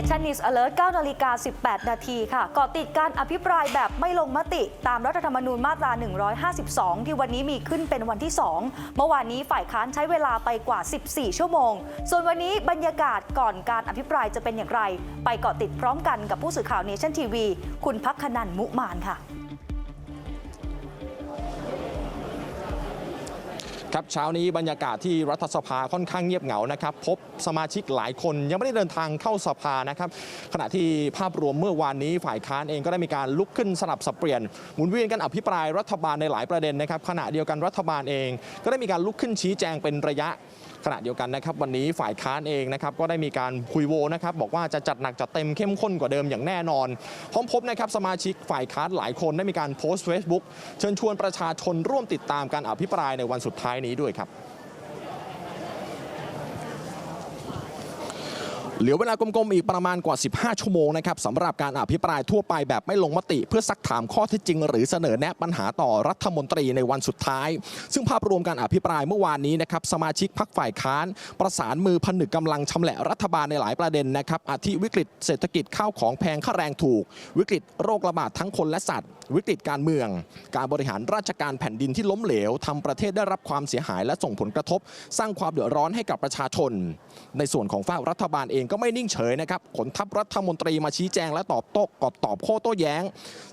Nation News Alert 9นาฬิกา 18 นาทีค่ะก่อติดการอภิปรายแบบไม่ลงมติ ตามรัฐธรรมนูญมาตรา 152 ที่วันนี้มีขึ้นเป็นวันที่ 2 เมื่อวานนี้ฝ่ายค้านใช้เวลาไปกว่า 14 ชั่วโมง ส่วนวันนี้บรรยากาศก่อนการอภิปรายจะเป็นอย่างไร ไปเกาะติดพร้อมกันกับผู้สื่อข่าว Nation TV คุณพักขนันมุมานค่ะ ครับเช้านี้บรรยากาศที่รัฐสภาค่อนข้างเงียบเหงานะครับ พบสมาชิกหลายคนยังไม่ได้เดินทางเข้าสภานะครับ ขณะที่ภาพรวมเมื่อวานนี้ฝ่ายค้านเองก็ได้มีการลุกขึ้นสลับสับเปลี่ยนหมุนเวียนกันอภิปรายรัฐบาลในหลายประเด็นนะครับขณะเดียวกันรัฐบาลเอง ก็ได้มีการลุกขึ้นชี้แจงเป็นระยะขณะเดียวกันนะครับวันนี้ฝ่ายค้านเองนะครับก็ได้มีการคุยโวนะครับบอกว่าจะจัดหนักจัดเต็มเข้มข้นกว่าเดิมอย่างแน่นอน พร้อมพบนะครับสมาชิกฝ่ายค้านหลายคนได้มีการโพสต์ Facebook เชิญชวนประชาชนร่วมติดตามการอภิปรายในวันสุดท้ายนี้ด้วยครับ เหลือเวลากลมๆอีกประมาณกว่า 15 ชั่วโมงนะครับสำหรับการอภิปรายทั่วไปแบบไม่ลงมติ เพื่อซักถามข้อเท็จจริง หรือเสนอแนะปัญหาต่อรัฐมนตรีในวันสุดท้าย ซึ่งภาพรวมการอภิปรายเมื่อวานนี้นะครับสมาชิกพักฝ่ายค้าน ประสานมือผนึกกำลังชำแหละรัฐบาลในหลายประเด็นนะครับอาทิวิกฤตเศรษฐกิจข้าวของแพงค่าแรงถูก วิกฤตโรคระบาดทั้งคนและสัตว์ วิกฤตการเมือง การบริหารราชการแผ่นดินที่ล้มเหลวทำประเทศได้รับความเสียหายและส่งผลกระทบ สร้างความเดือดร้อนให้กับประชาชน ในส่วนของฝ่ายรัฐบาลเองก็ไม่นิ่งเฉยนะครับขนทัพรัฐมนตรีมาชี้แจงและตอบโต้กอบตอบโค้โต้แย้ง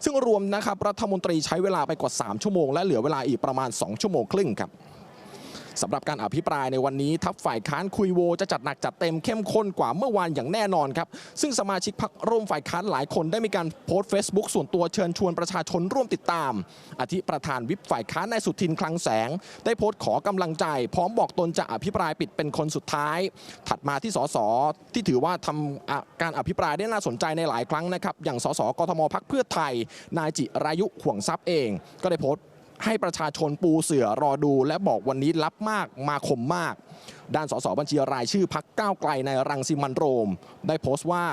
ซึ่งรวมนะครับรัฐมนตรีใช้เวลาไปกว่า 3 ชั่วโมงและเหลือเวลาอีกประมาณ 2 ชั่วโมงครึ่งครับ สำหรับการอภิปรายในวันนี้ทัพฝ่ายค้านคุยโวจะจัดหนักจัดเต็มเข้มข้นกว่าเมื่อวานอย่างแน่นอนครับซึ่งสมาชิกพักร่วมฝ่ายค้านหลายคนได้มีการโพสต์ Facebook ส่วนตัวเชิญชวนประชาชนร่วมติดตามอาทิประธานวิปฝ่ายค้านนายสุทินคลังแสง ได้โพสต์ขอกำลังใจ พร้อมบอกตนจะอภิปรายปิดเป็นคนสุดท้าย ถัดมาที่สสที่ถือว่าทำการอภิปรายได้น่าสนใจในหลายครั้งนะครับอย่างสสกทมพักเพื่อไทย นายจิรายุห่วงทรัพย์เอง ก็ได้โพสต์ ให้ประชาชนปูเสือรอดู และบอกวันนี้รับมากมาคมมาก ด้านสสบัญชีรายชื่อพักก้าวไกลในรังสิมันโรม ได้โพสต์ว่า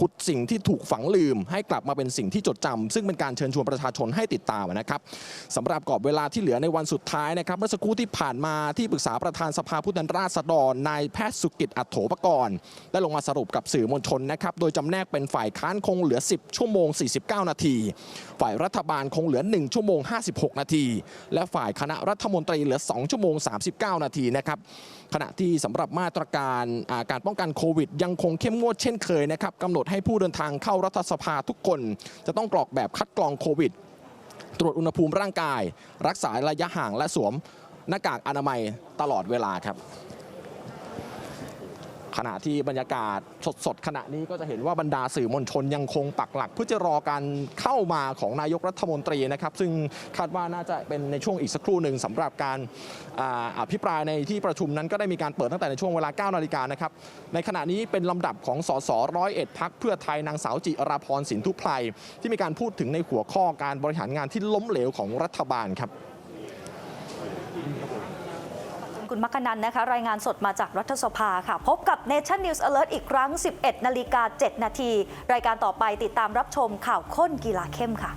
ขุดสิ่งที่ถูกฝังลืม ให้กลับมาเป็นสิ่งที่จดจำซึ่งเป็นการเชิญชวนประชาชนให้ติดตามนะครับสำหรับกรอบเวลาที่เหลือในวันสุดท้ายนะครับเมื่อสักครู่ที่ผ่านมาที่ปรึกษาประธานสภาผู้แทนราษฎรนายแพทย์สุกิจอัตโถปกรณ์ได้ลงมาสรุปกับสื่อมวลชนนะครับโดยจำแนกเป็นฝ่ายค้านคงเหลือ 10 ชั่วโมง 49 นาที ฝ่ายรัฐบาลคงเหลือ 1 ชั่วโมง 56 นาที และฝ่ายคณะรัฐมนตรีเหลือ 2 ชั่วโมง 39 นาทีนะครับขณะที่สำหรับมาตรการการป้องกันโควิด ยังคงเข้มงวดเช่นเคยนะครับกำหนดให้ผู้เดินทางเข้ารัฐสภาทุกคน จะต้องกรอกแบบคัดกรองโควิด ตรวจอุณหภูมิร่างกาย รักษาระยะห่างและสวมหน้ากากอนามัยตลอดเวลาครับ ขณะที่บรรยากาศสดๆขณะนี้ก็จะเห็นว่าบรรดาสื่อมวลชนยังคงปักหลัก เพื่อจะรอการเข้ามาของนายกรัฐมนตรีนะครับ ซึ่งคาดว่าน่าจะเป็นในช่วงอีกสักครู่หนึ่งสำหรับการอภิปรายในที่ประชุมนั้นก็ได้มีการเปิดตั้งแต่ในช่วงเวลา 9 นาฬิกานะครับ ในขณะนี้เป็นลำดับของสสร้อยเอ็ดพักเพื่อไทยนางสาวจิราพรสินทุไพรที่มีการพูดถึงในหัวข้อการบริหารงานที่ล้มเหลวของรัฐบาลครับ คุณมัคคนันนะคะ รายงานสดมาจากรัฐสภาค่ะ พบกับ Nation News Alert อีกครั้ง 11 นาฬิกา 7 นาที รายการต่อไปติดตามรับชมข่าวข้นกีฬาเข้มค่ะ